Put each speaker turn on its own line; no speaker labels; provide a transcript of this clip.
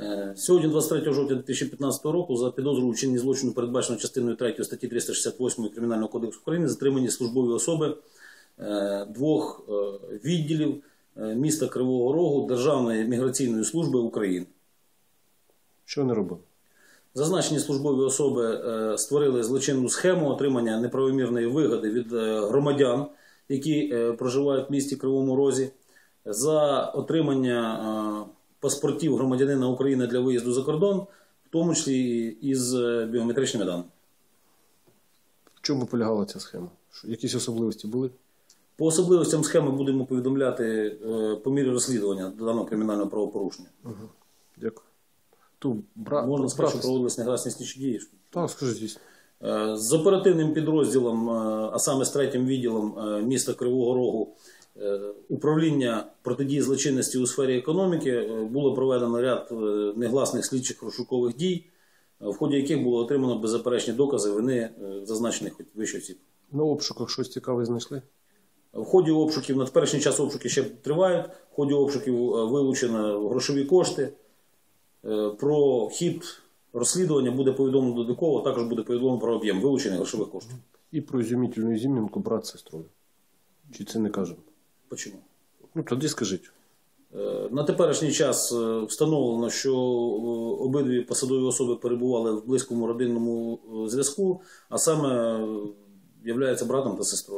Е, Сьогодні, 23 жовтня 2015 року, за підозру у вчиненні злочину, передбачено частиною 3 статті 368 Кримінального кодексу України, затримані службові особи е, двох е, відділів міста Кривого Рогу Державної міграційної служби України.
Що вони робили?
Зазначені службові особи створили злочинну схему отримання неправомірної вигоди від громадян, які проживають в місті Кривому Розі, за отримання паспортів громадянина України для виїзду за кордон, в тому числі із е, біометричними даними.
В чому полягала ця схема? Якісь особливості були?
По особливостям схеми будемо повідомляти е, по мірі розслідування даного кримінального правопорушення.
Дякую. Ту бра...
Можна сказати, що проводились негласні слідчі дії.
Так, скажи звісно.
Е, З оперативним підрозділом, а саме з третім відділом міста Кривого Рогу, управління протидії злочинності у сфері економіки е, було проведено ряд е, негласних слідчих розшукових дій, е, в ході яких було отримано беззаперечні докази вини е, зазначених вище осіб.
На обшуках щось цікаве знайшли?
В ході обшуків, на теперішній час обшуки ще тривають. В ході обшуків е, вилучено грошові кошти. Е, Про хід розслідування буде повідомлено додатково, також буде повідомлено про об'єм вилучених грошових коштів.
І про ізюмітельну ізюмінку брат з сестрою. Чи це не кажемо?
Почому?
Ну, тоді скажіть.
Е, На теперішній час е, встановлено, що е, обидві посадові особи перебували в близькому родинному зв'язку, а саме являються братом та сестрою.